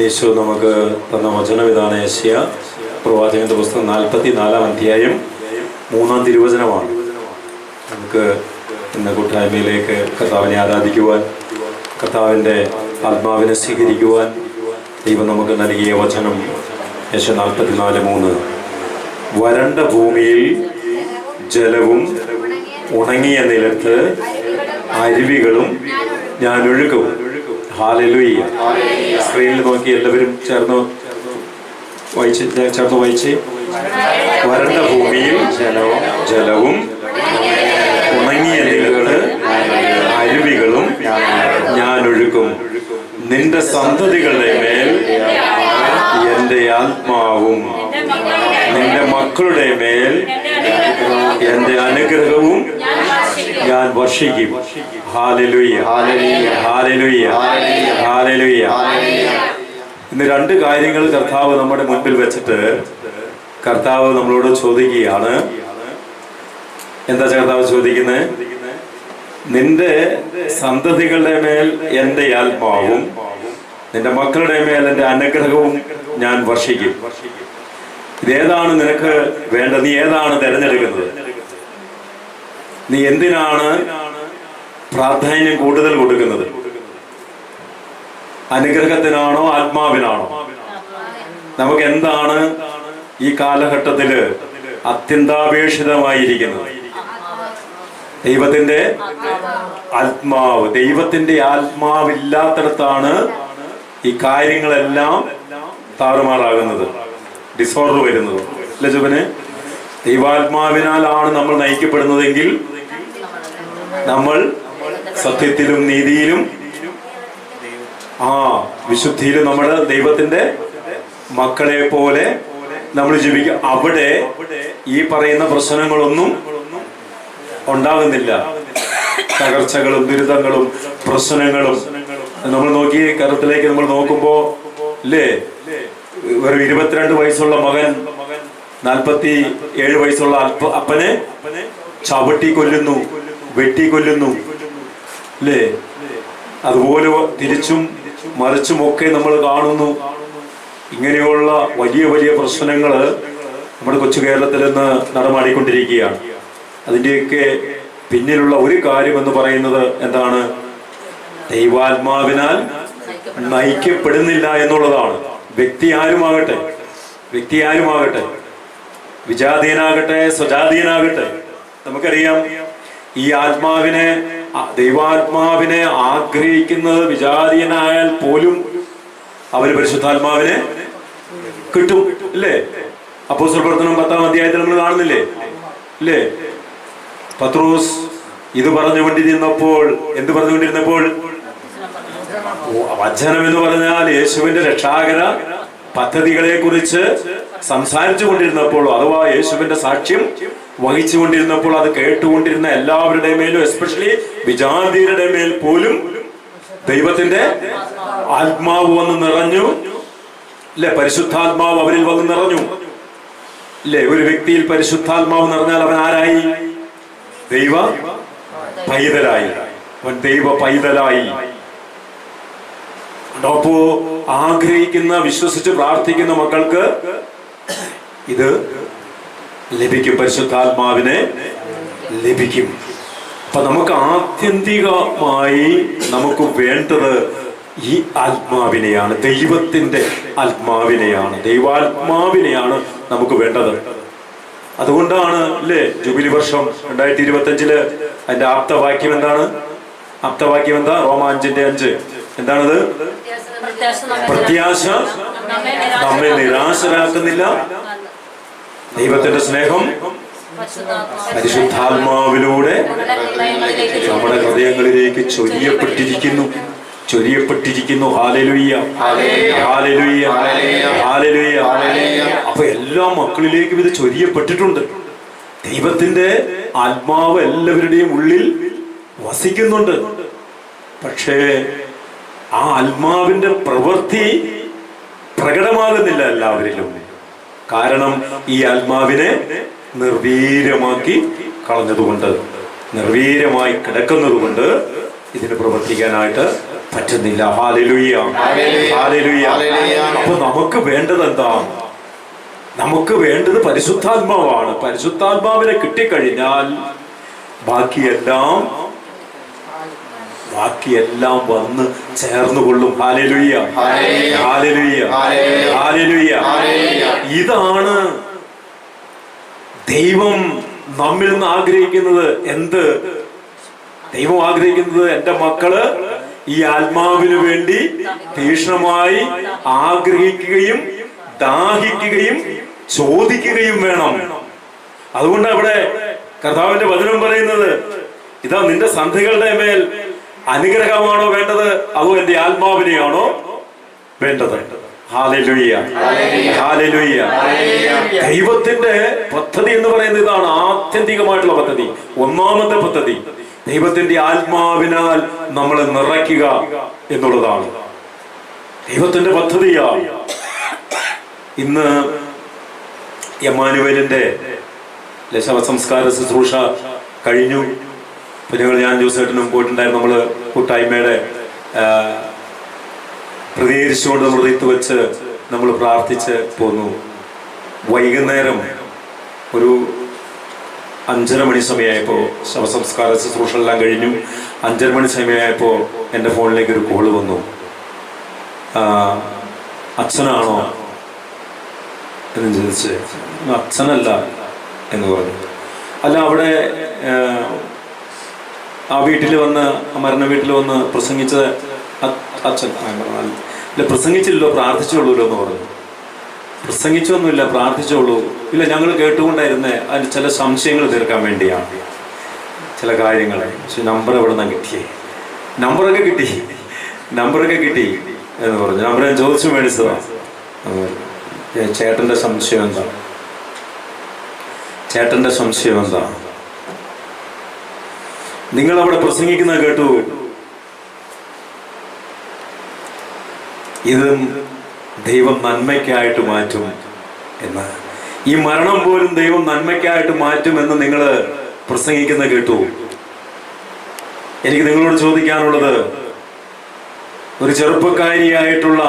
യേശു നമുക്ക് തന്ന വചനം ഇതാണ് ഏഷ്യ പ്രവാചകന്റെ പുസ്തകം നാൽപ്പത്തി നാലാം അധ്യായം മൂന്നാം തിരുവചനമാണ്. നമുക്ക് ഇന്ന് കൂട്ടായ്മയിലേക്ക് കർത്താവിനെ ആരാധിക്കുവാൻ കർത്താവിന്റെ ആത്മാവിനെ സ്വീകരിക്കുവാൻ ദൈവം നമുക്ക് നൽകിയ വചനം യേശ നാൽപ്പത്തിനാല് മൂന്ന്. വരണ്ട ഭൂമിയിൽ ജലവും ഉണങ്ങിയ നിലത്ത് അരുവികളും ഞാൻ ഒഴുകും. സ്ക്രീനിൽ നോക്കി എല്ലാവരും ചേർന്ന് വായിച്ച് ചേർന്ന് വായിച്ച് വരണ്ട ഭൂമിയും ജലവും ജലവും ഉണങ്ങിയ നിലകൾ അരുവികളും ഞാൻ ഒഴുക്കും നിന്റെ സന്തതികളുടെ മേൽ എന്റെ ആത്മാവും. നിന്റെ മക്കളുടെ മേൽ എന്റെ അനുഗ്രഹവും ഞാൻ വർഷിക്കും. ഇന്ന് രണ്ട് കാര്യങ്ങൾ കർത്താവ് നമ്മുടെ മുൻപിൽ വെച്ചിട്ട് കർത്താവ് നമ്മളോട് ചോദിക്കുകയാണ്. എന്താ കർത്താവ് ചോദിക്കുന്നത് നിന്റെ സന്തതികളുടെ മേൽ എന്റെ ആത്മാവും നിന്റെ മക്കളുടെ മേൽ എന്റെ അനുഗ്രഹവും ഞാൻ വർഷിക്കും. ഇതേതാണ് നിനക്ക് വേണ്ടത്? നീ ഏതാണ് തിരഞ്ഞെടുക്കുന്നത്? നീ എന്തിനാണ് പ്രാധാന്യം കൂടുതൽ കൊടുക്കുന്നത്? അനുഗ്രഹത്തിനാണോ ആത്മാവിനാണോ? നമുക്ക് എന്താണ് ഈ കാലഘട്ടത്തിൽ അത്യന്താപേക്ഷിതമായിരിക്കുന്നത്? ദൈവത്തിന്റെ ആത്മാവ്. ദൈവത്തിന്റെ ആത്മാവില്ലാത്തടത്താണ് ഈ കാര്യങ്ങളെല്ലാം താറുമാറാകുന്നത്. ഡിസോർഡർ വരുന്നത്. അല്ലെ ജുബന്? ദൈവാത്മാവിനാലാണ് നമ്മൾ നയിക്കപ്പെടുന്നതെങ്കിൽ നമ്മൾ സത്യത്തിലും നീതിയിലും ആ വിശുദ്ധിയിലും നമ്മൾ ദൈവത്തിന്റെ മക്കളെ പോലെ നമ്മൾ ജീവിക്കും അവിടെ ഈ പറയുന്ന പ്രശ്നങ്ങളൊന്നും ഉണ്ടാകുന്നില്ല. തകർച്ചകളും ദുരിതങ്ങളും പ്രശ്നങ്ങളും. നമ്മൾ നോക്കി കരത്തിലേക്ക് നമ്മൾ നോക്കുമ്പോ അല്ലേ ഒരു ഇരുപത്തിരണ്ട് വയസ്സുള്ള മകൻ നാൽപ്പത്തി ഏഴ് വയസ്സുള്ള അപ്പനെ ചവിട്ടി കൊല്ലുന്നു. വെട്ടി കൊല്ലുന്നു അല്ലേ അതുപോലെ തിരിച്ചും മറിച്ചും ഒക്കെ നമ്മൾ കാണുന്നു. ഇങ്ങനെയുള്ള വലിയ വലിയ പ്രശ്നങ്ങൾ നമ്മുടെ കൊച്ചു കേരളത്തിൽ നിന്ന് നടമാടിക്കൊണ്ടിരിക്കുകയാണ്. അതിന്റെയൊക്കെ പിന്നിലുള്ള ഒരു കാര്യം എന്ന് പറയുന്നത് എന്താണ്? ദൈവാത്മാവിനാൽ നയിക്കപ്പെടുന്നില്ല എന്നുള്ളതാണ്. വ്യക്തി ആരുമാകട്ടെ? വ്യക്തി ആരുമാകട്ടെ? വിജാതീയനാകട്ടെ? സ്വജാതീയനാകട്ടെ? നമുക്കറിയാം ഈ ആത്മാവിനെ ദൈവാത്മാവിനെ ആഗ്രഹിക്കുന്നത് വിജാതീയനായാൽ പോലും അവർ പരിശുദ്ധാത്മാവിനെ കിട്ടും അല്ലേ അപ്പോ പ്രവർത്തനം പത്താം അധ്യായത്തിൽ നമ്മൾ കാണുന്നില്ലേ? അല്ലേ പത്രോസ് ഇത് പറഞ്ഞുകൊണ്ടിരുന്നപ്പോൾ എന്ത് പറഞ്ഞുകൊണ്ടിരുന്നപ്പോൾ? വചനം എന്ന് പറഞ്ഞാൽ യേശുവിന്റെ രക്ഷാകര പദ്ധതികളെ കുറിച്ച് സംസാരിച്ചു കൊണ്ടിരുന്നപ്പോൾ അഥവാ യേശുവിന്റെ സാക്ഷ്യം വഹിച്ചു കൊണ്ടിരുന്നപ്പോൾ അത് കേട്ടുകൊണ്ടിരുന്ന എല്ലാവരുടെ മേലും എസ്പെഷ്യലി വിജാതീരുടെ മേൽ പോലും ദൈവത്തിന്റെ ആത്മാവ് വന്ന് നിറഞ്ഞു. അല്ലെ പരിശുദ്ധാത്മാവ് അവരിൽ വന്ന് നിറഞ്ഞു. അല്ലെ ഒരു വ്യക്തിയിൽ പരിശുദ്ധാത്മാവ് നിറഞ്ഞാൽ അവൻ ആരായി? ദൈവ പൈതലായി. അവൻ ദൈവ പൈതലായി. ആഗ്രഹിക്കുന്ന വിശ്വസിച്ച് പ്രാർത്ഥിക്കുന്ന മക്കൾക്ക് ഇത് ലഭിക്കും പരിശുദ്ധാത്മാവിനെ. ലഭിക്കും. അപ്പൊ നമുക്ക് ആത്യന്തികമായി നമുക്ക് വേണ്ടത് ഈ ആത്മാവിനെയാണ് ദൈവത്തിന്റെ ആത്മാവിനെയാണ് ദൈവാത്മാവിനെയാണ് നമുക്ക് വേണ്ടത്. അതുകൊണ്ടാണ് അല്ലേ ജൂബിലി വർഷം രണ്ടായിരത്തി ഇരുപത്തി അഞ്ചിൽ അതിന്റെ ആപ്തവാക്യം എന്താണ്? ആപ്തവാക്യം എന്താ? റോമാഞ്ചിന്റെ അഞ്ച്. എന്താണത്? പ്രത്യാശ നമ്മെ നിരാശരാക്കുന്നില്ല. ദൈവത്തിന്റെ സ്നേഹം പരിശുദ്ധാത്മാവിലൂടെ നമ്മുടെ ഹൃദയങ്ങളിലേക്ക് ചൊരിയപ്പെട്ടിരിക്കുന്നു. ചൊരിയപ്പെട്ടിരിക്കുന്നു. ഹാലലുയ്യ ഹാലലുയ്യ ഹാലലുയ്യ അപ്പൊ എല്ലാ മക്കളിലേക്കും ഇത് ചൊരിയപ്പെട്ടിട്ടുണ്ട്. ദൈവത്തിന്റെ ആത്മാവ് എല്ലാവരുടെയും ഉള്ളിൽ വസിക്കുന്നുണ്ട്. പക്ഷേ ആ ആത്മാവിന്റെ പ്രവൃത്തി പ്രകടമാകുന്നില്ല എല്ലാവരിലും. കാരണം ഈ ആത്മാവിനെ നിർവീര്യമാക്കി കളഞ്ഞതുകൊണ്ട് നിർവീര്യമായി കിടക്കുന്നതുകൊണ്ട് ഇതിന് പ്രവർത്തിക്കാനായിട്ട് പറ്റുന്നില്ല. ഹാലലുയ്യ ഹാലലുയ്യ നമുക്ക് വേണ്ടത് എന്താ? നമുക്ക് വേണ്ടത് പരിശുദ്ധാത്മാവാണ്. പരിശുദ്ധാത്മാവിനെ കിട്ടിക്കഴിഞ്ഞാൽ ബാക്കിയെല്ലാം ബാക്കിയെല്ലാം വന്ന് ചേർന്നുകൊള്ളും. ഹാലലുയ്യ ഹാലലുയ്യ ഹാലലുയ്യ ഇതാണ് ദൈവം നമ്മിൽ നിന്ന് ആഗ്രഹിക്കുന്നത് എന്ത്? ദൈവം ആഗ്രഹിക്കുന്നത് എന്റെ മക്കൾ ഈ ആത്മാവിന് വേണ്ടി തീക്ഷ്ണമായി ആഗ്രഹിക്കുകയും ദാഹിക്കുകയും ചോദിക്കുകയും വേണം. അതുകൊണ്ട് അവിടെ കർത്താവിന്റെ വചനം പറയുന്നത് ഇതാ നിന്റെ സന്ധികളുടെ മേൽ അനുഗ്രഹമാണോ വേണ്ടത്? അതോ എന്റെ ആത്മാവിനെയാണോ വേണ്ടത്? ദൈവത്തിന്റെ പദ്ധതി എന്ന് പറയുന്നത് ഇതാണ് ആത്യന്തികമായിട്ടുള്ള പദ്ധതി. ഒന്നാമത്തെ പദ്ധതി. ദൈവത്തിന്റെ ആത്മാവിനാൽ നമ്മൾ നിറയ്ക്കുക എന്നുള്ളതാണ്. ദൈവത്തിന്റെ പദ്ധതിയാ. ഇന്ന് എമാനുവേലിന്റെ ശവസംസ്കാര ശുശ്രൂഷ കഴിഞ്ഞു. പിന്നെ ഞാൻ ജോസേട്ടനും പോയിട്ടുണ്ടായിരുന്നു നമ്മൾ കൂട്ടായ്മയുടെ പ്രതികരിച്ചുകൊണ്ട് നമ്മൾ റീത്ത് വെച്ച് നമ്മൾ പ്രാർത്ഥിച്ച് പോന്നു. വൈകുന്നേരം ഒരു അഞ്ചര മണി സമയമായപ്പോൾ ശവസംസ്കാര ശുശ്രൂഷ എല്ലാം കഴിഞ്ഞു. അഞ്ചര മണി സമയമായപ്പോൾ എന്റെ ഫോണിലേക്ക് ഒരു കോൾ വന്നു. അച്ഛനാണോ എന്ന് ചോദിച്ച് അച്ഛനല്ല എന്ന് പറഞ്ഞു. അല്ല അവിടെ ആ, വീട്ടിൽ വന്ന് മരണ വീട്ടിൽ വന്ന് പ്രസംഗിച്ച അച്ഛൻ പറഞ്ഞു, പ്രസംഗിച്ചില്ലല്ലോ പ്രാർത്ഥിച്ചോളൂല്ലോ എന്ന് പറഞ്ഞു. പ്രസംഗിച്ചൊന്നുമില്ല പ്രാർത്ഥിച്ചോളൂ ഇല്ല ഞങ്ങൾ കേട്ടുകൊണ്ടായിരുന്നേ അതിന് ചില സംശയങ്ങൾ തീർക്കാൻ വേണ്ടിയാണ്. ചില കാര്യങ്ങളെ. പക്ഷെ നമ്പർ എവിടെ നിന്നാണ് കിട്ടിയേ? നമ്പറൊക്കെ കിട്ടി. നമ്പറൊക്കെ കിട്ടി എന്ന് പറഞ്ഞു. നമ്പർ ഞാൻ ചോദിച്ചു മേടിച്ചതാ. ചേട്ടന്റെ സംശയം എന്താ? ചേട്ടന്റെ സംശയം എന്താ? നിങ്ങളവിടെ പ്രസംഗിക്കുന്നത് കേട്ടു. ഇത് ദൈവം നന്മയ്ക്കായിട്ട് മാറ്റും എന്ന്. ഈ മരണം പോലും ദൈവം നന്മയ്ക്കായിട്ട് മാറ്റും എന്ന് നിങ്ങൾ പ്രസംഗിക്കുന്ന കേട്ടു. എനിക്ക് നിങ്ങളോട് ചോദിക്കാനുള്ളത് ഒരു ചെറുപ്പക്കാരിയായിട്ടുള്ള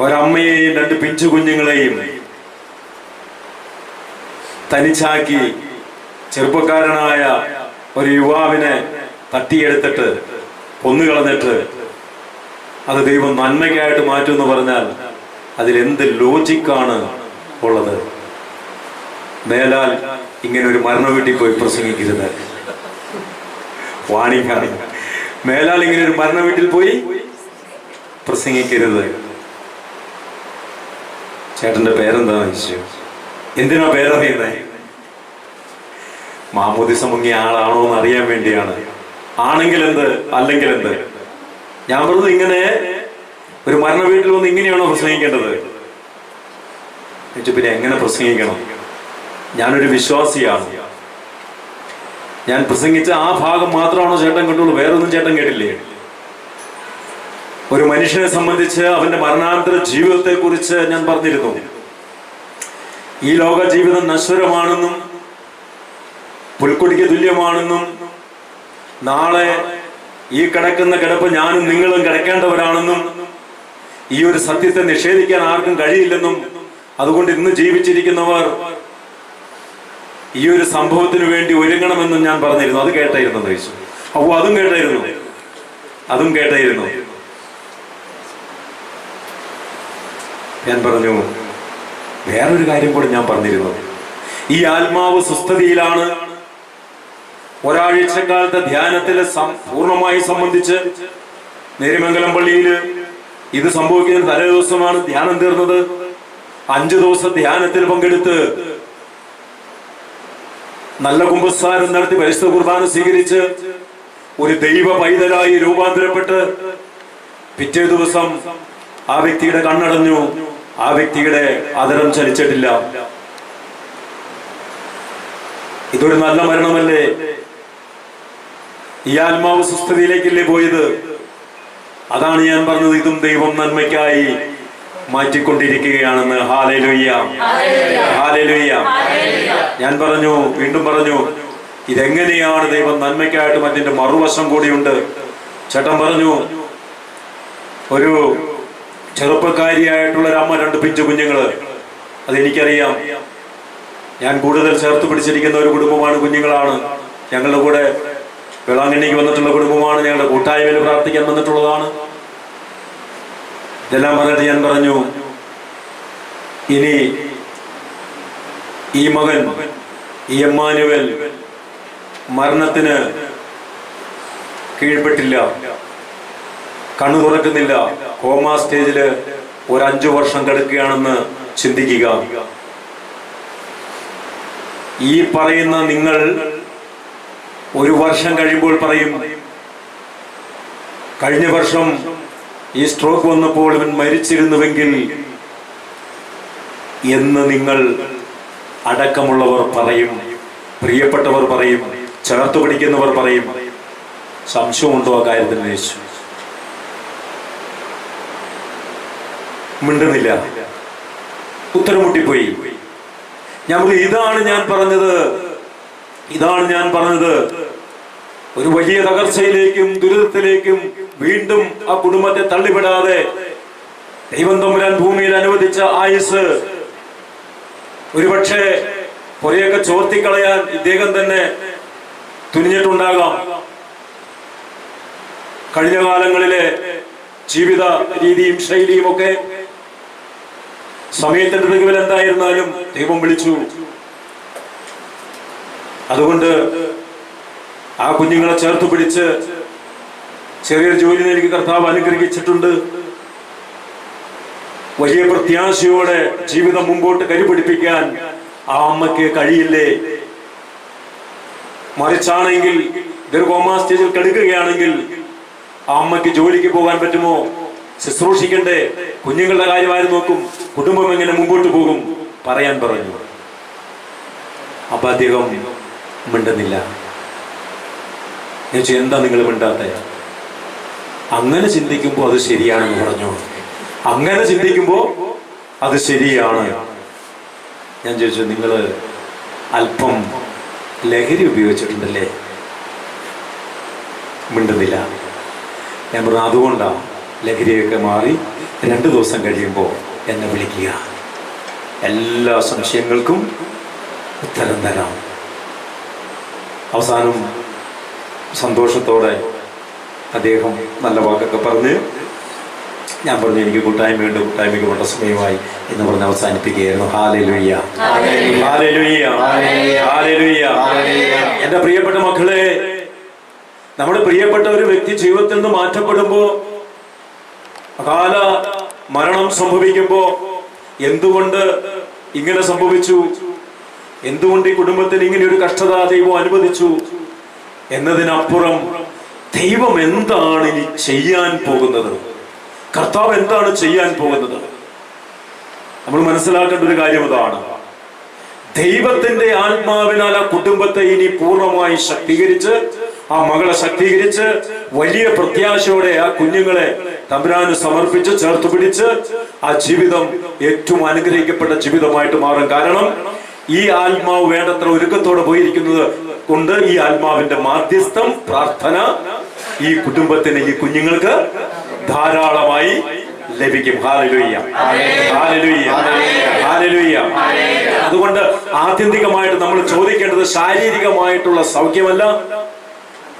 ഒരമ്മയെയും രണ്ട് പിഞ്ചു കുഞ്ഞുങ്ങളെയും തനിച്ചാക്കി ചെറുപ്പക്കാരനായ ഒരു യുവാവിനെ തട്ടിയെടുത്തിട്ട് കൊന്നുകളഞ്ഞിട്ട് അത് ദൈവം നന്മയ്ക്കായിട്ട് മാറ്റും എന്ന് പറഞ്ഞാൽ അതിലെന്ത് ലോജിക്കാണ് ഉള്ളത്? മേലാൽ ഇങ്ങനെ ഒരു മരണ വീട്ടിൽ പോയി പ്രസംഗിക്കരുത് വാണിക്കാണ് മേലാൽ ഇങ്ങനെ ഒരു മരണ വീട്ടിൽ പോയി പ്രസംഗിക്കരുത്. ചേട്ടന്റെ പേരെന്താ ചോദിച്ചു? എന്തിനാ പേരറിയുന്നേ? മാമോദിസം മുങ്ങിയ ആളാണോ എന്ന് അറിയാൻ വേണ്ടിയാണ്. ആണെങ്കിൽ എന്ത് അല്ലെങ്കിൽ എന്ത് ഞാൻ പറഞ്ഞത് ഇങ്ങനെ ഒരു മരണ വീട്ടിൽ വന്ന് ഇങ്ങനെയാണോ പ്രസംഗിക്കേണ്ടത്? എന്നിട്ട് പിന്നെ എങ്ങനെ പ്രസംഗിക്കണം? ഞാനൊരു വിശ്വാസിയാണ്. ഞാൻ പ്രസംഗിച്ച ആ ഭാഗം മാത്രമാണോ ചേട്ടൻ കേട്ടുള്ളൂ വേറൊന്നും ചേട്ടൻ കേട്ടില്ലേ? ഒരു മനുഷ്യനെ സംബന്ധിച്ച് അവന്റെ മരണാനന്തര ജീവിതത്തെ കുറിച്ച് ഞാൻ പറഞ്ഞിരുന്നു. ഈ ലോക ജീവിതം നശ്വരമാണെന്നും പുൽക്കുടിക്ക് തുല്യമാണെന്നും നാളെ ഈ കിടക്കുന്ന കിടപ്പ് ഞാനും നിങ്ങളും കിടക്കേണ്ടവരാണെന്നും ഈ ഒരു സത്യത്തെ നിഷേധിക്കാൻ ആർക്കും കഴിയില്ലെന്നും അതുകൊണ്ട് ഇന്ന് ജീവിച്ചിരിക്കുന്നവർ ഈ ഒരു സംഭവത്തിന് വേണ്ടി ഒരുങ്ങണമെന്നും ഞാൻ പറഞ്ഞിരുന്നു. അത് കേട്ടായിരുന്നു ദേശം ഓ അതും കേട്ടായിരുന്നു. അതും കേട്ടായിരുന്നു. ഞാൻ പറഞ്ഞു വേറൊരു കാര്യം കൂടെ ഞാൻ പറഞ്ഞിരുന്നു. ഈ ആത്മാവ് സുസ്ഥതിയിലാണ് ഒരാഴ്ചക്കാലത്തെ കാലത്തെ ധ്യാനത്തിൽ പൂർണമായി സംബന്ധിച്ച് നേരിമംഗലം പള്ളിയിൽ ഇത് സംഭവിക്കുന്ന തലേ ദിവസമാണ് ധ്യാനം തീർന്നത്. അഞ്ചു ദിവസം ധ്യാനത്തിൽ പങ്കെടുത്ത് നല്ല കുമ്പസാരം നടത്തി പരിശുദ്ധ കുർബാന സ്വീകരിച്ച് ഒരു ദൈവ പൈതലായി രൂപാന്തരപ്പെട്ട് പിറ്റേ ദിവസം ആ വ്യക്തിയുടെ കണ്ണടഞ്ഞു. ആ വ്യക്തിയുടെ അതരം ചലിച്ചിട്ടില്ല. ഇതൊരു നല്ല മരണമല്ലേ? ഈ ആത്മാവ് സുസ്ഥിതിയിലേക്കല്ലേ പോയത്? അതാണ് ഞാൻ പറഞ്ഞത്. ഇതും ദൈവം നന്മയ്ക്കായി മാറ്റിക്കൊണ്ടിരിക്കുകയാണെന്ന്. ഹാലലുയ്യ ഹാലലുയ്യ ഞാൻ പറഞ്ഞു വീണ്ടും പറഞ്ഞു ഇതെങ്ങനെയാണ് ദൈവം നന്മയ്ക്കായിട്ട് മറ്റിന്റെ മറുവശം കൂടിയുണ്ട്? ചേട്ടൻ പറഞ്ഞു ഒരു ചെറുപ്പക്കാരിയായിട്ടുള്ള ഒരമ്മ രണ്ട് പിഞ്ചു കുഞ്ഞുങ്ങൾ. അതെനിക്കറിയാം. ഞാൻ കൂടുതൽ ചേർത്ത് പിടിച്ചിരിക്കുന്ന ഒരു കുടുംബമാണ് കുഞ്ഞുങ്ങളാണ്. ഞങ്ങളുടെ കൂടെ വേളാങ്കണ്ണിക്ക് വന്നിട്ടുള്ള കുടുംബമാണ്. ഞങ്ങളുടെ കൂട്ടായ്മയിൽ പ്രാർത്ഥിക്കാൻ വന്നിട്ടുള്ളതാണ്. ഇതെല്ലാം പറഞ്ഞിട്ട് ഞാൻ പറഞ്ഞു ഇനി ഈ മകൻ ഈ എമ്മാനുവൽ മരണത്തിന് കീഴ്പ്പെട്ടില്ല. കണ്ണു തുറക്കുന്നില്ല. കോമ സ്റ്റേജിൽ ഒരു അഞ്ചു വർഷം കിടക്കുകയാണെന്ന് ചിന്തിക്കുക. ഈ പറയുന്ന നിങ്ങൾ ഒരു വർഷം കഴിയുമ്പോൾ പറയും കഴിഞ്ഞ വർഷം ഈ സ്ട്രോക്ക് വന്നപ്പോൾ ഇവൻ മരിച്ചിരുന്നുവെങ്കിൽ എന്ന് നിങ്ങൾ അടക്കമുള്ളവർ പറയും പ്രിയപ്പെട്ടവർ പറയും ചേർത്ത് പിടിക്കുന്നവർ പറയും. സംശയമുണ്ടോ ആ കാര്യത്തിൽ യേശു? മിണ്ടുന്നില്ല. ഉത്തരം മുട്ടിപ്പോയി. ഞാൻ ഇതാണ് ഞാൻ പറഞ്ഞത്. ഇതാണ് ഞാൻ പറഞ്ഞത്. ഒരു വലിയ തകർച്ചയിലേക്കും ദുരിതത്തിലേക്കും വീണ്ടും ആ കുടുംബത്തെ തള്ളിവിടാതെ ദൈവം തമ്പുരാൻ ഭൂമിയിൽ അനുവദിച്ച ആയുസ്. ഒരുപക്ഷെ കുറെയൊക്കെ ചോർത്തിക്കളയാൻ ഇദ്ദേഹം തന്നെ തുനിഞ്ഞിട്ടുണ്ടാകാം. കഴിഞ്ഞ കാലങ്ങളിലെ ജീവിത രീതിയും ശൈലിയും ഒക്കെ സമയത്തിന്റെ തികവിൽ എന്തായിരുന്നാലും ദൈവം വിളിച്ചു. അതുകൊണ്ട് ആ കുഞ്ഞുങ്ങളെ ചേർത്ത് പിടിച്ച് ചെറിയൊരു ജോലി എനിക്ക് കർത്താവ് അനുഗ്രഹിച്ചിട്ടുണ്ട്. വലിയ പ്രത്യാശയോടെ ജീവിതം മുമ്പോട്ട് കരിപിടിപ്പിക്കാൻ ആ അമ്മയ്ക്ക് കഴിയില്ലേ? മറിച്ചാണെങ്കിൽ ദീർഘോമാ സ്റ്റേജിൽ കെടുക്കുകയാണെങ്കിൽ ആ അമ്മയ്ക്ക് ജോലിക്ക് പോകാൻ പറ്റുമോ? ശുശ്രൂഷിക്കണ്ടേ? കുഞ്ഞുങ്ങളുടെ കാര്യം ആര് നോക്കും കുടുംബം എങ്ങനെ മുമ്പോട്ട് പോകും? പറയാൻ പറഞ്ഞു. അപ്പൊ അദ്ദേഹം മിണ്ടുന്നില്ല. ഞാൻ എന്താ നിങ്ങൾ മിണ്ടാത്ത? അങ്ങനെ ചിന്തിക്കുമ്പോൾ അത് ശരിയാണെന്ന് പറഞ്ഞു? അങ്ങനെ ചിന്തിക്കുമ്പോൾ അത് ശരിയാണ്. ഞാൻ ചോദിച്ചു നിങ്ങൾ അല്പം ലഹരി ഉപയോഗിച്ചിട്ടുണ്ടല്ലേ? മിണ്ടുന്നില്ല. ഞാൻ പറഞ്ഞു അതുകൊണ്ടാണ് ലഹരിയൊക്കെ മാറി രണ്ട് ദിവസം കഴിയുമ്പോൾ എന്നെ വിളിക്കുക. എല്ലാ സംശയങ്ങൾക്കും ഉത്തരം തരാം. അവസാനം സന്തോഷത്തോടെ അദ്ദേഹം നല്ല വാക്കൊക്കെ പറഞ്ഞ് ഞാൻ പറഞ്ഞു എനിക്ക് കൂട്ടായ്മയുണ്ട് കൂട്ടായ്മയ്ക്ക് കൊണ്ട സമയമായി എന്ന് പറഞ്ഞ് അവസാനിപ്പിക്കുകയായിരുന്നു. ഹാലലുയ്യ. ഹാലലുയ്യ. ഹാലലുയ്യ. എന്റെ പ്രിയപ്പെട്ട മക്കളെ നമ്മുടെ പ്രിയപ്പെട്ട ഒരു വ്യക്തി ജീവിതത്തിൽ നിന്ന് മാറ്റപ്പെടുമ്പോ അകാല മരണം സംഭവിക്കുമ്പോ എന്തുകൊണ്ട് ഇങ്ങനെ സംഭവിച്ചു? എന്തുകൊണ്ട് ഈ കുടുംബത്തിന് ഇങ്ങനെ ഒരു കഷ്ടത ദൈവം അനുവദിച്ചു? എന്നതിനപ്പുറം ദൈവം എന്താണ് ഇനി ചെയ്യാൻ പോകുന്നത്? കർത്താവ് എന്താണ് ചെയ്യാൻ പോകുന്നത്? നമ്മൾ മനസ്സിലാക്കേണ്ട ഒരു കാര്യം അതാണ് ദൈവത്തിന്റെ ആത്മാവിനാൽ ആ കുടുംബത്തെ ഇനി പൂർണമായി ശക്തീകരിച്ച് ആ മകളെ ശക്തീകരിച്ച് വലിയ പ്രത്യാശയോടെ ആ കുഞ്ഞുങ്ങളെ തമ്പുരാന് സമർപ്പിച്ച് ചേർത്ത് പിടിച്ച് ആ ജീവിതം ഏറ്റവും അനുഗ്രഹിക്കപ്പെട്ട ജീവിതമായിട്ട് മാറും. കാരണം ഈ ആത്മാവ് വേണ്ടത്ര ഒരുക്കത്തോടെ പോയിരിക്കുന്നത് കൊണ്ട് ഈ ആത്മാവിന്റെ മാധ്യസ്ഥം പ്രാർത്ഥന ഈ കുടുംബത്തിന് ഈ കുഞ്ഞുങ്ങൾക്ക് ധാരാളമായി ലഭിക്കും. അതുകൊണ്ട് ആത്യന്തികമായിട്ട് നമ്മൾ ചോദിക്കേണ്ടത് ശാരീരികമായിട്ടുള്ള സൗഖ്യമല്ല.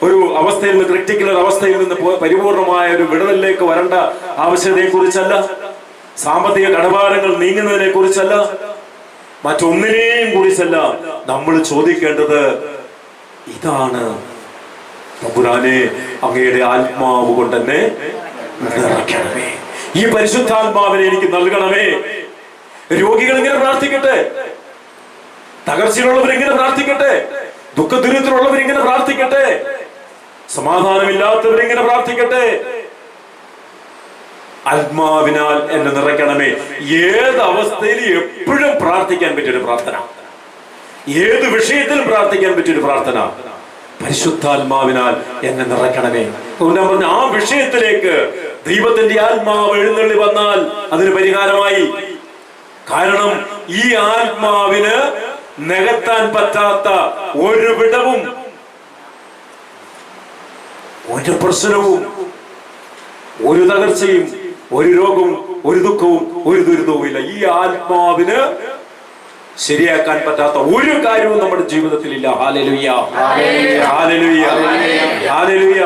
ഒരു അവസ്ഥയിൽ നിന്ന് ക്രിട്ടിക്കൽ അവസ്ഥയിൽ നിന്ന് പരിപൂർണമായ ഒരു വിടുതലിലേക്ക് വരേണ്ട ആവശ്യതയെ കുറിച്ചല്ല സാമ്പത്തിക കടപാടങ്ങൾ നീങ്ങുന്നതിനെ കുറിച്ചല്ല മറ്റൊന്നിനെയും കുറിച്ചല്ല നമ്മൾ ചോദിക്കേണ്ടത് ഇതാണ്. തമ്പുരാനെ അങ്ങയുടെ ആത്മാവ് കൊണ്ട് തന്നെ നിറയ്ക്കണമേ. ഈ പരിശുദ്ധാത്മാവിനെ എനിക്ക് നൽകണമേ. രോഗികൾ ഇങ്ങനെ പ്രാർത്ഥിക്കട്ടെ. തകർച്ചയിലുള്ളവർ ഇങ്ങനെ പ്രാർത്ഥിക്കട്ടെ. ദുഃഖദുരിതത്തിലുള്ളവർ ഇങ്ങനെ പ്രാർത്ഥിക്കട്ടെ. സമാധാനമില്ലാത്തവർ ഇങ്ങനെ പ്രാർത്ഥിക്കട്ടെ. ആത്മാവിനാൽ എന്നെ നിറയ്ക്കണമേ. ഏത് അവസ്ഥയിൽ എപ്പോഴും പ്രാർത്ഥിക്കാൻ പറ്റിയൊരു പ്രാർത്ഥന. ഏത് വിഷയത്തിലും പ്രാർത്ഥിക്കാൻ പറ്റിയൊരു പ്രാർത്ഥന. പരിശുദ്ധാത്മാവിനാൽ എന്നെ നിറയ്ക്കണമേ. ഞാൻ പറഞ്ഞ ആ വിഷയത്തിലേക്ക് ദൈവത്തിന്റെ ആത്മാവ് എഴുന്നള്ളി വന്നാൽ അതിന് പരിഹാരമായി. കാരണം ഈ ആത്മാവിന് നികത്താൻ പറ്റാത്ത ഒരു വിടവും ഒരു പ്രശ്നവും ഒരു തകർച്ചയും ഒരു രോഗവും ഒരു ദുഃഖവും ഒരു ദുരിതവും ഇല്ല. ഈ ആത്മാവിന് ശരിയാക്കാൻ പറ്റാത്ത ഒരു കാര്യവും നമ്മുടെ ജീവിതത്തിൽ ഇല്ല. ഹാലലുയ്യ ഹാലലുയ്യ ഹാലലുയ്യ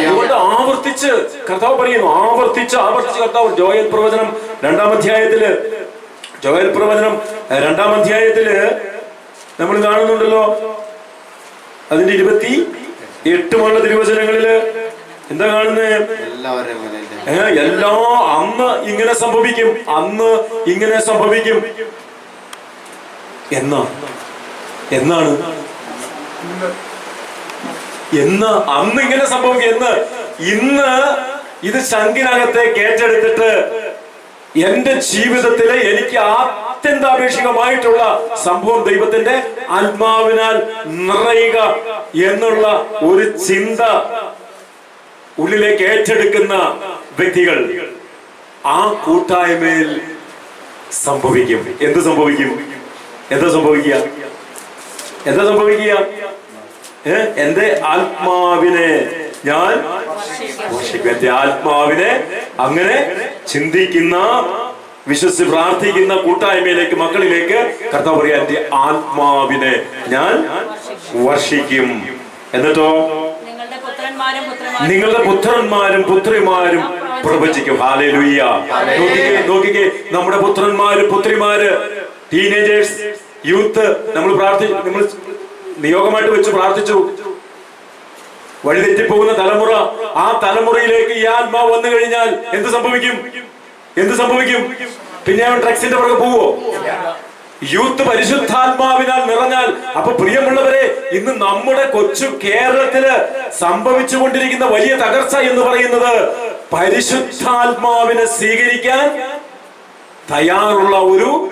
അതുകൊണ്ട് ആവർത്തിച്ച് കർത്താവ് പറയുന്നു ആവർത്തിച്ച് ആവർത്തിച്ച് കർത്താവ് ജോയൽ പ്രവചനം രണ്ടാം അധ്യായത്തിൽ ജോയൽ പ്രവചനം രണ്ടാം അധ്യായത്തിൽ നമ്മൾ കാണുന്നുണ്ടല്ലോ. അതിന്റെ ഇരുപത്തി എട്ടുമുള്ള തിരുവചനങ്ങളിൽ എന്താ കാണുന്നേ? എല്ലാ അന്ന് ഇങ്ങനെ സംഭവിക്കും അന്ന് ഇങ്ങനെ സംഭവിക്കും. എന്നാ? എന്നാണ്? എന്ന് അന്ന് ഇങ്ങനെ സംഭവിക്കും എന്ന്. ഇന്ന് ഇത് ശങ്കിനകത്തേക്ക് ഏറ്റെടുത്തിട്ട് എന്റെ ജീവിതത്തിലെ എനിക്ക് ആത്യന്താപേക്ഷികമായിട്ടുള്ള സംഭവം ദൈവത്തിന്റെ ആത്മാവിനാൽ നിറയുക എന്നുള്ള ഒരു ചിന്ത ഉള്ളിലേക്ക് ഏറ്റെടുക്കുന്ന വ്യക്തികൾ ആ കൂട്ടായ്മയിൽ സംഭവിക്കും. എന്ത് സംഭവിക്കും? എന്താ സംഭവിക്കുക? എന്താ സംഭവിക്കുക? എന്റെ ആത്മാവിനെ ഞാൻ എന്റെ ആത്മാവിനെ അങ്ങനെ ചിന്തിക്കുന്ന വിശ്വസിച്ച് പ്രാർത്ഥിക്കുന്ന കൂട്ടായ്മയിലേക്ക് മക്കളിലേക്ക് കർത്താവ് പറയാ എന്റെ ആത്മാവിനെ ഞാൻ വർഷിക്കും. എന്നിട്ടോ? നിങ്ങളുടെ പുത്രന്മാരും പുത്രിമാരും പ്രവചിക്കും. ഹാലേലുയ്യ നോക്കിക്കേ നോക്കിക്കേ. നമ്മുടെ പുത്രന്മാര് പുത്രിമാര് ടീനേജേഴ്സ് യൂത്ത് നമ്മൾ പ്രാർത്ഥി നമ്മൾ നിയോഗമായിട്ട് വെച്ച് പ്രാർത്ഥിച്ചു. വഴിതെറ്റിപ്പോകുന്ന തലമുറ ആ തലമുറയിലേക്ക് ഈ ആത്മാവ് വന്നു കഴിഞ്ഞാൽ എന്ത് സംഭവിക്കും? എന്ത് സംഭവിക്കും? പിന്നെ അവൻ ഡ്രഗ്സിന്റെ പുറകെ പോവോ? യൂത്ത് പരിശുദ്ധാത്മാവിനാൽ നിറഞ്ഞാൽ. അപ്പൊ പ്രിയമുള്ളവരെ ഇന്ന് നമ്മുടെ കൊച്ചു കേരളത്തിൽ സംഭവിച്ചുകൊണ്ടിരിക്കുന്ന വലിയ തകർച്ച എന്ന് പറയുന്നത് പരിശുദ്ധാത്മാവിനെ സ്വീകരിക്കാൻ തയ്യാറുള്ള ഒരു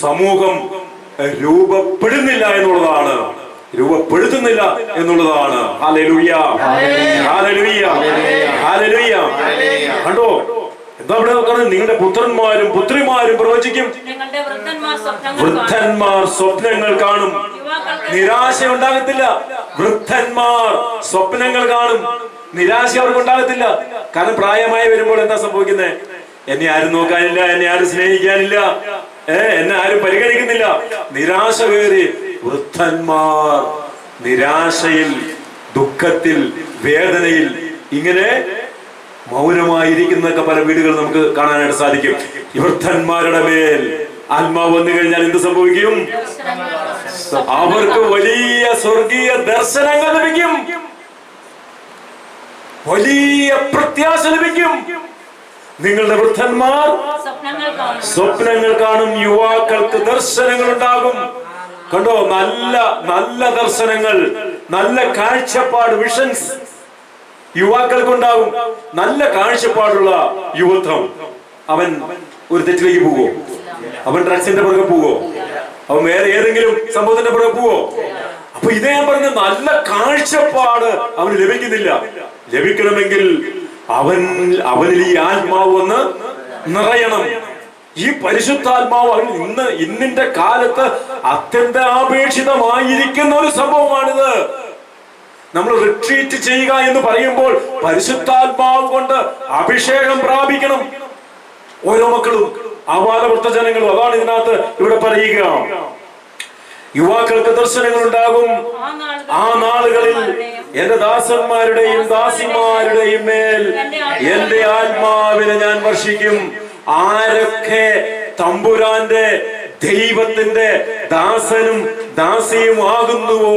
സമൂഹം രൂപപ്പെടുന്നില്ല എന്നുള്ളതാണ്. രൂപപ്പെടുത്തുന്നില്ല എന്നുള്ളതാണ്. ഹാലലുയ്യ ഹാലലുയ്യ ഹാലലുയ്യ കണ്ടോ? നോക്കണം നിങ്ങളുടെ പുത്രന്മാരും പുത്രിമാരും പ്രവചിക്കും. വൃദ്ധന്മാർ സ്വപ്നങ്ങൾ കാണും. നിരാശ ഉണ്ടാകത്തില്ല. വൃദ്ധന്മാർ സ്വപ്നങ്ങൾ കാണും. നിരാശ അവർക്ക് ഉണ്ടാകത്തില്ല. കാരണം പ്രായമായി വരുമ്പോൾ എന്താ സംഭവിക്കുന്നത് എന്നെ ആരും നോക്കാനില്ല എന്നെ ആരും സ്നേഹിക്കാനില്ല. ഏ എന്നെ ആരും പരിഗണിക്കുന്നില്ല. നിരാശ കയറി വൃദ്ധന്മാർ നിരാശയിൽ ദുഃഖത്തിൽ വേദനയിൽ ഇങ്ങനെ മൗനമായിരിക്കുന്നൊക്കെ പല വീടുകൾ നമുക്ക് കാണാനായിട്ട് സാധിക്കും. വൃദ്ധന്മാരുടെ മേൽ ആത്മാവ് വന്നു കഴിഞ്ഞാൽ എന്ത് സംഭവിക്കും? അവർക്ക് വലിയ സ്വർഗീയ ദർശനങ്ങൾ ലഭിക്കും. വലിയ പ്രത്യാശ ലഭിക്കും. നിങ്ങളുടെ വൃദ്ധന്മാർ സ്വപ്നങ്ങൾ കാണും യുവാക്കൾക്ക് ദർശനങ്ങൾ ഉണ്ടാകും. കണ്ടോ? നല്ല നല്ല ദർശനങ്ങൾ നല്ല കാഴ്ചപ്പാട് വിഷൻസ് യുവാക്കൾക്കുണ്ടാകും നല്ല കാഴ്ചപ്പാടുള്ള യുവത്വം. അവൻ ഒരു തെറ്റിലേക്ക് പോവോ? അവൻ ഡ്രഗ്സിന്റെ പുറകെ പോവോ? അവൻ വേറെ ഏതെങ്കിലും സംഭവത്തിന്റെ പുറകെ പോവോ? അപ്പൊ ഇതേ ഞാൻ പറഞ്ഞ നല്ല കാഴ്ചപ്പാട് അവന് ലഭിക്കുന്നില്ല. ലഭിക്കണമെങ്കിൽ അവൻ അവനിൽ ഈ ആത്മാവ് വന്ന് നിറയണം. ഈ പരിശുദ്ധാത്മാവ് അവൻ ഇന്ന് ഇന്നിന്റെ കാലത്ത് അത്യന്താപേക്ഷിതമായിരിക്കുന്ന ഒരു സംഭവമാണിത്. നമ്മൾ റിട്രീറ്റ് ചെയ്യുക എന്ന് പറയുമ്പോൾ പരിശുദ്ധാത്മാവ് കൊണ്ട് അഭിഷേകം പ്രാപിക്കണം. ഓരോ മക്കളും അപാലവൃത്ത ജനങ്ങളും അതാണ് ഇതിനകത്ത് ഇവിടെ പറയുക. യുവാക്കൾക്ക് ദർശനങ്ങൾ ഉണ്ടാകും. ആ നാളുകളിൽ എന്റെ ദാസന്മാരുടെയും ദാസിമാരുടെയും മേൽ എന്റെ ആത്മാവിനെ ഞാൻ വർഷിക്കും. ആരൊക്കെ തമ്പുരാന്റെ ദൈവത്തിന്റെ ദാസനും ദാസിയുമാകുന്നുവോ?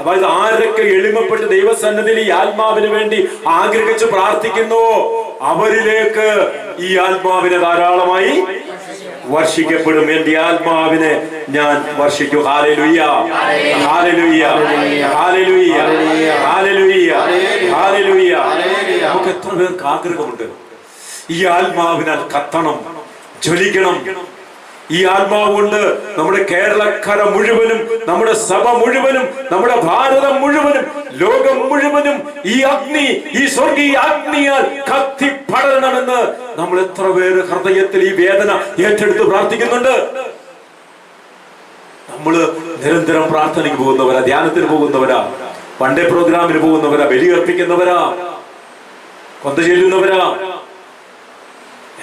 അതായത് ആരൊക്കെ എളിമപ്പെട്ട് ദൈവസന്നദ്ധിയിൽ ഈ ആത്മാവിന് വേണ്ടി ആഗ്രഹിച്ച് പ്രാർത്ഥിക്കുന്നുവോ അവരിലേക്ക് ഈ ആത്മാവിനെ ധാരാളമായി വർഷിക്കപ്പെടും. എന്റെ ആത്മാവിനെ ഞാൻ വർഷിക്കും. ഹാലലുയ്യ ഹാലലുയ്യ ഹാലലുയ്യ ഹാലലുയ്യ ഹാലലുയ്യ നമുക്ക് എത്ര പേർക്ക് ആഗ്രഹമുണ്ട്? ഈ ആത്മാവിനാൽ കത്തണം ജ്വലിക്കണം ഈ ആത്മാവ് കൊണ്ട് നമ്മുടെ കേരളക്കര മുഴുവനും നമ്മുടെ സഭ മുഴുവനും നമ്മുടെ ഭാരതം മുഴുവനും ലോകം മുഴുവനും ഈ അഗ്നി ഈ സ്വർഗീയ അഗ്നിയാൽ കത്തി പടരണമെന്ന് നമ്മൾ എത്ര പേര് ഹൃദയത്തിൽ ഈ വേദന ഏറ്റെടുത്ത് പ്രാർത്ഥിക്കുന്നുണ്ട്. നമ്മൾ നിരന്തരം പ്രാർത്ഥനയ്ക്ക് പോകുന്നവരാ ധ്യാനത്തിന് പോകുന്നവരാ പണ്ടേ പ്രോഗ്രാമിന് പോകുന്നവരാ ബലി അർപ്പിക്കുന്നവരാ കൊന്ത ചെല്ലുന്നവരാ.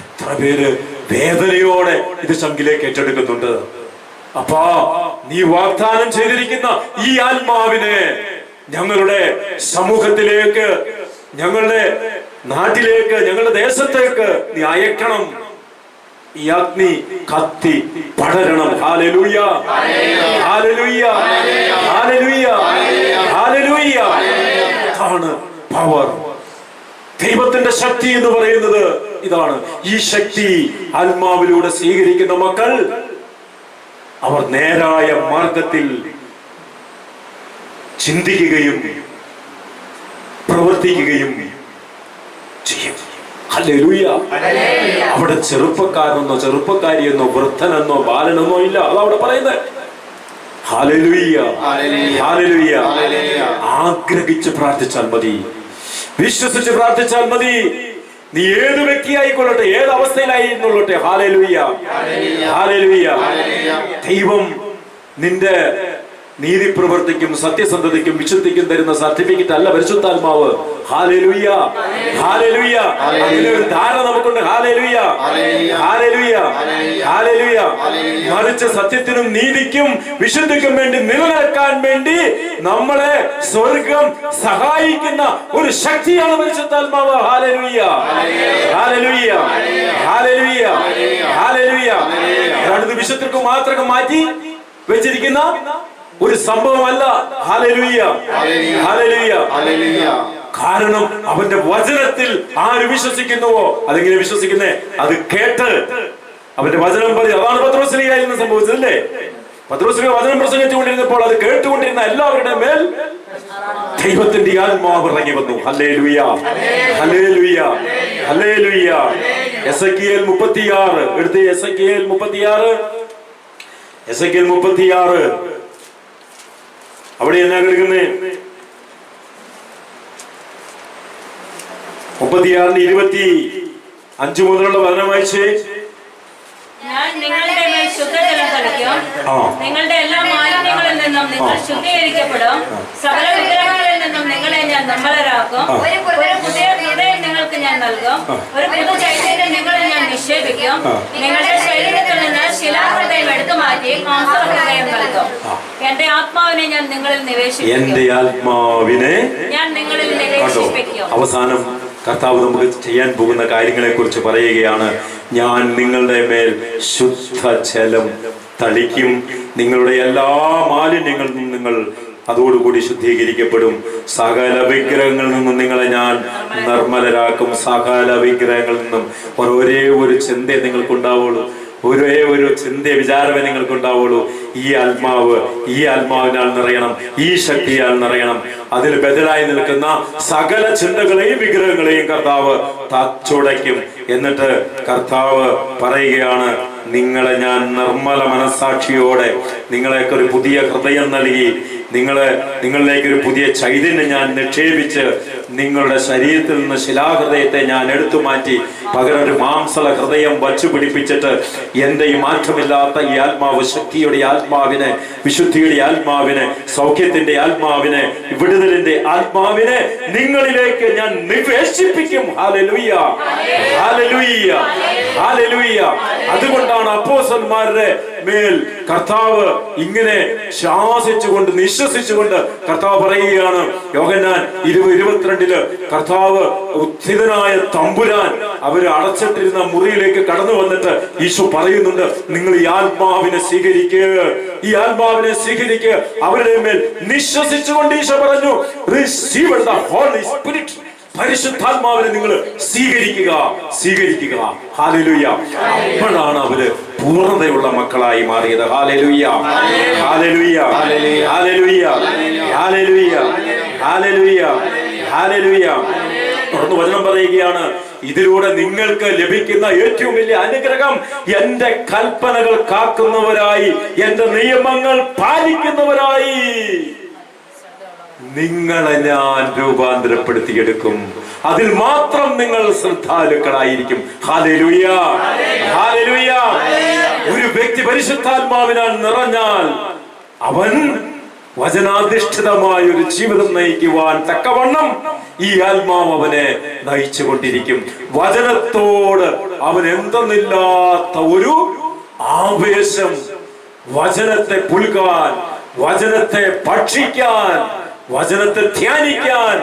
എത്ര പേര് വേദനയോടെ ഇത് ശങ്കിലേക്ക് ഏറ്റെടുക്കുന്നുണ്ട്. അപ്പാ നീ വാഗ്ദാനം ചെയ്തിരിക്കുന്ന ഈ ആത്മാവിനെ ഞങ്ങളുടെ സമൂഹത്തിലേക്ക് ഞങ്ങളുടെ നാട്ടിലേക്ക് ഞങ്ങളുടെ ദേശത്തേക്ക് നീ അയക്കണം. ഈ അഗ്നി കത്തി പടരണം. ആണ് പവർ ദൈവത്തിന്റെ ശക്തി എന്ന് പറയുന്നത് ഇതാണ്. ഈ ശക്തി ആത്മാവിലൂടെ സ്വീകരിക്കുന്ന മക്കൾ അവർ നേരായ മാർഗത്തിൽ ചിന്തിക്കുകയും പ്രവർത്തിക്കുകയും ചെയ്യും. അവിടെ ചെറുപ്പക്കാരനെന്നോ ചെറുപ്പക്കാരിയെന്നോ വൃദ്ധനെന്നോ ബാലനെന്നോ ഇല്ല. അതവിടെ പറയുന്നത്. ആഗ്രഹിച്ച് പ്രാർത്ഥിച്ചാൽ മതി. വിശ്വസിച്ച് പ്രാർത്ഥിച്ചാൽ മതി. നീ ഏത് വ്യക്തിയായിക്കൊള്ളട്ടെ ഏത് അവസ്ഥയിലായിരുന്നുള്ളട്ടെ. ഹാലലുയ്യ ഹാലലുയ്യ ദൈവം നിന്റെ നീതി പ്രവർത്തിക്കും സത്യസന്ധതയ്ക്കും വിശുദ്ധിക്കും തരുന്ന സർട്ടിഫിക്കറ്റ് അല്ല പരിശുദ്ധാത്മാവ് ഹാലലുയ്യ ഹാലലുയ്യ അതിലൊരു ധാരണ നമുക്കുണ്ട് ഹാലലുയ്യ ഹാലലുയ്യ ഹാലലുയ്യ മറിച്ച് സത്യത്തിനും നീതിക്കും വിശുദ്ധിക്കും വേണ്ടി നിലനിൽക്കാൻ വേണ്ടി നമ്മളെ സ്വർഗം സഹായിക്കുന്ന ഒരു ശക്തിയാണ് പരിശുദ്ധാത്മാവ് ഹാലലുയ്യ ഹാലലുയ്യ ഹാലലുയ്യ ഹാലലുയ്യ അതാണ് വിശുദ്ധർക്ക് മാത്രം മാറ്റി വെച്ചിരിക്കുന്ന ഒരു സംഭവമല്ല. കാരണം അവന്റെ വചനത്തിൽ ആര് വിശ്വസിക്കുന്നുവോ? അതെങ്ങനെ വിശ്വസിക്കുന്നേ? അത് കേട്ട്. അവന്റെ വചനം പറയും. അതാണ് പത്രോസ്ലിയായിരുന്നു സംഭവിച്ചതല്ലേ പത്രോസ്ലിയ വചനം പ്രസംഗിച്ചുകൊണ്ടിരുന്നപ്പോൾ അത് കേട്ടുകൊണ്ടിരുന്ന എല്ലാവരുടെ മേൽ ദൈവത്തിന്റെ ആത്മാവ് ഇറങ്ങി വന്നു. മുപ്പത്തിയാറ് എടുത്ത് എസ് എൽ മുപ്പത്തിയാറ്. എടുത്ത് എൽ മുപ്പത്തിയാറ്. എസക്കിയേൽ മുപ്പത്തിയാറ്. അവിടെ എന്നാ കിടക്കുന്നേ? മുപ്പത്തിയാറിന് ഇരുപത്തി അഞ്ചു മുതലുള്ള വചനം വായിച്ചേ നിങ്ങളുടെ എല്ലാ മാലിന്യങ്ങളിൽ നിന്നും നിങ്ങൾ ശുദ്ധീകരിക്കപ്പെടും. സകല വിഗ്രഹങ്ങളിൽ നിന്നും നിങ്ങളെ ഞാൻ ഒരു പുതിയ നിങ്ങൾക്ക് ഞാൻ നൽകും. ഒരു പുതു ചൈതന്യം നിങ്ങളെ ഞാൻ നിക്ഷേപിക്കും. നിങ്ങളുടെ ശരീരത്തിൽ നിന്ന് ശിലാഹൃദയം എടുത്തു മാറ്റി മാംസ ഹൃദയം നൽകും. എന്റെ ആത്മാവിനെ ഞാൻ നിങ്ങളിൽ നിവേശിപ്പിക്കും. എന്റെ ആത്മാവിനെ ഞാൻ നിങ്ങളിൽ നിവേശിപ്പിക്കും. അവസാനം കർത്താവ് നമുക്ക് ചെയ്യാൻ പോകുന്ന കാര്യങ്ങളെ കുറിച്ച് പറയുകയാണ്. ഞാൻ നിങ്ങളുടെ മേൽ ശുദ്ധ ജലം തളിക്കും. നിങ്ങളുടെ എല്ലാ മാലിന്യങ്ങളിൽ നിന്ന് നിങ്ങൾ അതോടുകൂടി ശുദ്ധീകരിക്കപ്പെടും. സകല വിഗ്രഹങ്ങളിൽ നിന്നും നിങ്ങളെ ഞാൻ നിർമ്മലരാക്കും സകല വിഗ്രഹങ്ങളിൽ നിന്നും. ഒരേ ഒരു ചിന്തയെ നിങ്ങൾക്കുണ്ടാവുള്ളൂ. ഒരേ ഒരു ചിന്ത വിചാരമേ നിങ്ങൾക്ക് ഉണ്ടാവുള്ളൂ ഈ ആത്മാവ് ഈ ആത്മാവിനാൽ നിറയണം. ഈ ശക്തിയാൽ നിറയണം. അതിൽ ബദലായി നിൽക്കുന്ന സകല ചിന്തകളെയും വിഗ്രഹങ്ങളെയും കർത്താവ് തച്ചുടയ്ക്കും. എന്നിട്ട് കർത്താവ് പറയുകയാണ് നിങ്ങളെ ഞാൻ നിർമ്മല മനസാക്ഷിയോടെ നിങ്ങളെയൊക്കെ ഒരു പുതിയ ഹൃദയം നൽകി. നിങ്ങളെ നിങ്ങളിലേക്ക് ഒരു പുതിയ ചൈതന്യം ഞാൻ നിക്ഷേപിച്ച് നിങ്ങളുടെ ശരീരത്തിൽ നിന്ന് ശിലാഹൃദയത്തെ ഞാൻ എടുത്തു മാറ്റി പകരം ഒരു മാംസള ഹൃദയം വച്ചു പിടിപ്പിച്ചിട്ട് എന്റെ ഈ മാറ്റമില്ലാത്ത ഈ ആത്മാവ് ശക്തിയുടെ ആത്മാവിനെ വിശുദ്ധിയുടെ ആത്മാവിനെ സൗഖ്യത്തിന്റെ ആത്മാവിനെ വിടുതലിന്റെ ആത്മാവിനെ നിങ്ങളിലേക്ക് ഞാൻ നിവേശിപ്പിക്കും. ഹാലലുയ്യ ഹാലലുയ്യ ഹാലലുയ്യ അതുകൊണ്ടാണ് അപ്പോസന്മാരുടെ മേൽ കർത്താവ് ഇങ്ങനെ ശാസിച്ചുകൊണ്ട് നിശ്വസിച്ചുകൊണ്ട് കർത്താവ് പറയുകയാണ് യോഗന്നാൻ ഇരുപത് ഇരുപത്തിരണ്ടിൽ കർത്താവ് ഉത്ഥിതനായ തമ്പുരാൻ അവർ അടച്ചിട്ടിരുന്ന മുറിയിലേക്ക് കടന്നു വന്നിട്ട് ഈശോ പറയുന്നുണ്ട് നിങ്ങൾ ഈ ആത്മാവിനെ സ്വീകരിക്കുക ഈ ആത്മാവിനെ സ്വീകരിക്കുക അവരുടെ മേൽ നിശ്വസിച്ചുകൊണ്ട് ഈശോ പറഞ്ഞു റിസീവ് ദ ഹോളി സ്പിരിറ്റ് പരിശുദ്ധാത്മാവിനെ നിങ്ങൾ സ്വീകരിക്കുക സ്വീകരിക്കുക. ഹാലലുയ്യ അപ്പോഴാണ് അവർ പൂർണതയുള്ള മക്കളായി മാറിയത്. ഹാലലുയ്യ ഹാലലുയ്യ ഹാലലുയ്യ ഹാലലുയ്യ ഹാലലുയ്യ ഹാലലുയ്യ തുടർന്ന് വചനം പറയുകയാണ്. ഇതിലൂടെ നിങ്ങൾക്ക് ലഭിക്കുന്ന ഏറ്റവും വലിയ അനുഗ്രഹം എന്റെ കൽപ്പനകൾ കാക്കുന്നവരായി എന്റെ നിയമങ്ങൾ പാലിക്കുന്നവരായി. നിങ്ങളെ ഞാൻ രൂപാന്തരപ്പെടുത്തി എടുക്കും അതിൽ മാത്രം നിങ്ങൾ ശ്രദ്ധാലുക്കളായിരിക്കും. ഒരു വ്യക്തി പരിശുദ്ധാത്മാവിനാൽ നിറഞ്ഞാൽ അവൻ വചനാധിഷ്ഠിതമായ ഒരു ജീവിതം നയിക്കുവാൻ തക്കവണ്ണം ഈ ആത്മാവ് അവനെ നയിച്ചു കൊണ്ടിരിക്കും വചനത്തോട് അവൻ എന്തെന്നില്ലാത്ത ഒരു ആവേശം. വചനത്തെ പുൽകാൻ വചനത്തെ ഭക്ഷിക്കാൻ വചനത്തെ ധ്യാനിക്കാൻ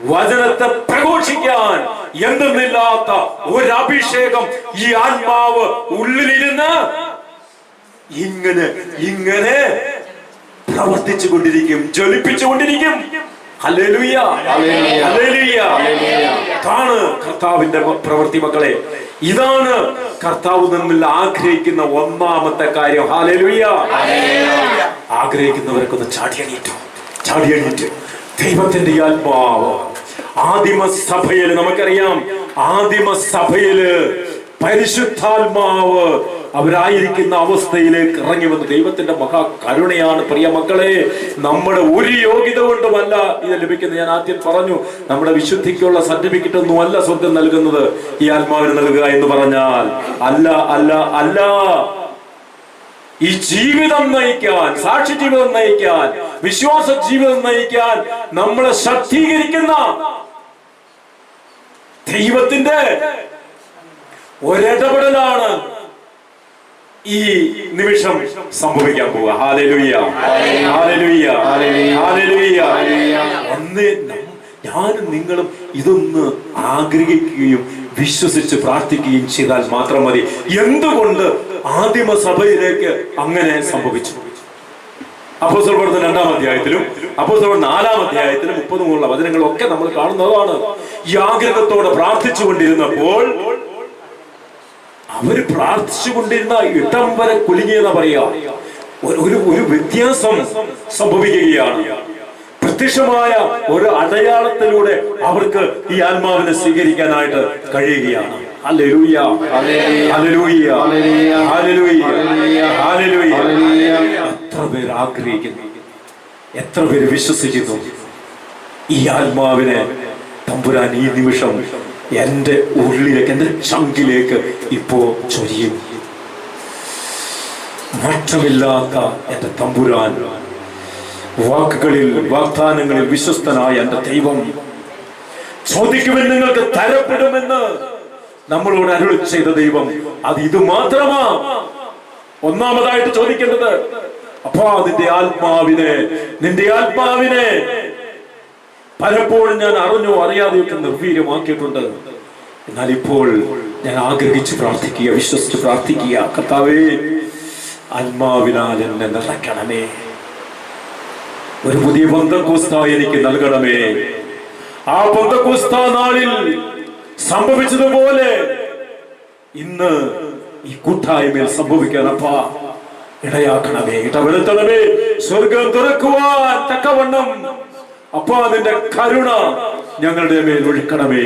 വചനത്തെ പ്രഘോഷിക്കാൻ എന്തെന്നില്ലാത്ത ഒരു അഭിഷേകം ഈ ആത്മാവ് ഉള്ളിലിരുന്ന് ഇങ്ങനെ ഇങ്ങനെ പ്രവർത്തിച്ചു കൊണ്ടിരിക്കും ജ്വലിപ്പിച്ചു കൊണ്ടിരിക്കും. ഇതാണ് കർത്താവിന്റെ പ്രവൃത്തി മക്കളെ. ഇതാണ് കർത്താവ് നമ്മിൽ ആഗ്രഹിക്കുന്ന ഒന്നാമത്തെ കാര്യം. ഹാലേലുയ്യ ആഗ്രഹിക്കുന്നവർക്കൊന്ന് ചാടിയണീറ്റു. ചാടിയണീറ്റു ദൈവത്തിന്റെ ആത്മാവ്. ആദിമ സഭയിൽ നമുക്കറിയാം ആദിമ സഭയിൽ പരിശുദ്ധാത്മാവ് അവരായിരിക്കുന്ന അവസ്ഥയിലേക്ക് ഇറങ്ങി വന്ന് ദൈവത്തിന്റെ മഹാ കരുണയാണ് പ്രിയ മക്കളെ നമ്മുടെ ഒരു യോഗ്യത കൊണ്ടുമല്ല ഇത് ലഭിക്കുന്നത്. ഞാൻ ആദ്യം പറഞ്ഞു നമ്മുടെ വിശുദ്ധിക്കുള്ള സർട്ടിഫിക്കറ്റ് ഒന്നും അല്ല സ്വർഗം നൽകുന്നത്. ഈ ആത്മാവിന് നൽകുക എന്ന് പറഞ്ഞാൽ അല്ല അല്ല അല്ല. ഈ ജീവിതം നയിക്കാൻ സാക്ഷി ജീവിതം നയിക്കാൻ വിശ്വാസ ജീവിതം നയിക്കാൻ നമ്മളെ ശക്തീകരിക്കുന്ന ദൈവത്തിന്റെ ഒരിടപെടലാണ് ഈ നിമിഷം സംഭവിക്കാൻ പോവുക. ഹാലലുയ്യ ഹാലലുയ്യ ഹാലലുയ്യ ഒന്ന് ഞാനും നിങ്ങളും ഇതൊന്ന് ആഗ്രഹിക്കുകയും വിശ്വസിച്ച് പ്രാർത്ഥിക്കുകയും ചെയ്താൽ മാത്രം മതി. എന്തുകൊണ്ട് ആദിമ സഭയിലേക്ക് അങ്ങനെ സംഭവിച്ചു. പ്രവർത്തനം രണ്ടാം അധ്യായത്തിലും അപ്പോസ്തല നാലാം അധ്യായത്തിലും മുപ്പത് മുതലുള്ള വചനങ്ങളൊക്കെ നമ്മൾ കാണുന്നതാണ്. ഈ പ്രാർത്ഥിച്ചുകൊണ്ടിരുന്നപ്പോൾ പ്രാർത്ഥിച്ചു കൊണ്ടിരുന്നപ്പോൾ അവർ പ്രാർത്ഥിച്ചുകൊണ്ടിരുന്ന ഇടം വരെ കുലുങ്ങിയെന്ന് പറയാ. ഒരു ഒരു വ്യത്യാസം സംഭവിക്കുകയാണ്. പ്രത്യക്ഷമായ ഒരു അടയാളത്തിലൂടെ അവർക്ക് ഈ ആത്മാവിനെ സ്വീകരിക്കാനായിട്ട് കഴിയുകയാണ്. ഹല്ലേലൂയ. ഹല്ലേലൂയ. ഹല്ലേലൂയ. ഹല്ലേലൂയ. എത്ര പേര് ആഗ്രഹിക്കുന്നു എത്ര പേര് വിശ്വസിക്കുന്നു ഈ ആത്മാവിനെ തമ്പുരാൻ ഈ നിമിഷം എന്റെ ഉള്ളിലേക്ക് എന്റെ ചങ്കിലേക്ക് ഇപ്പോ ചൊരിയും മാറ്റമില്ലാത്ത എന്റെ തമ്പുരാൻ വാക്കുകളിൽ വാഗ്ദാനങ്ങളിൽ വിശ്വസ്തനായ എന്റെ ദൈവം ചോദിക്കുമെന്ന് നിങ്ങൾക്ക് തരപ്പെടുമെന്ന് നമ്മളോട് അരുളി ചെയ്ത ദൈവം അത് ഇത് മാത്രമാ. ഒന്നാമതായിട്ട് ചോദിക്കേണ്ടത് അപ്പാ നിന്റെ ആത്മാവിനെ നിന്റെ ആത്മാവിനെ പലപ്പോഴും ഞാൻ അറിഞ്ഞോ അറിയാതെയൊക്കെ നിർവീര്യമാക്കിയിട്ടുണ്ട്. എന്നാൽ ഇപ്പോൾ ഞാൻ ആഗ്രഹിച്ച് പ്രാർത്ഥിക്കുക വിശ്വസിച്ച് പ്രാർത്ഥിക്കുക കർത്താവേ ആത്മാവിനാൽ എന്നെ നിറയ്ക്കണമേ. ഒരു പുതിയ ബന്ധക്കൂസ്ത എനിക്ക് നൽകണമേ. ആ ബന്ധക്കൂസ്ത നാളിൽ സംഭവിച്ചതുപോലെ ഇന്ന് ഈ കൂട്ടായ്മയിൽ സംഭവിക്കാൻ അപ്പാ ഇടയാക്കണമേ ഇടവരുത്തണമേ. സ്വർഗം തുറക്കുവാൻ തക്കവണ്ണം അപ്പാ നിന്റെ കരുണ ഞങ്ങളുടെ മേൽ ഒഴുക്കണമേ.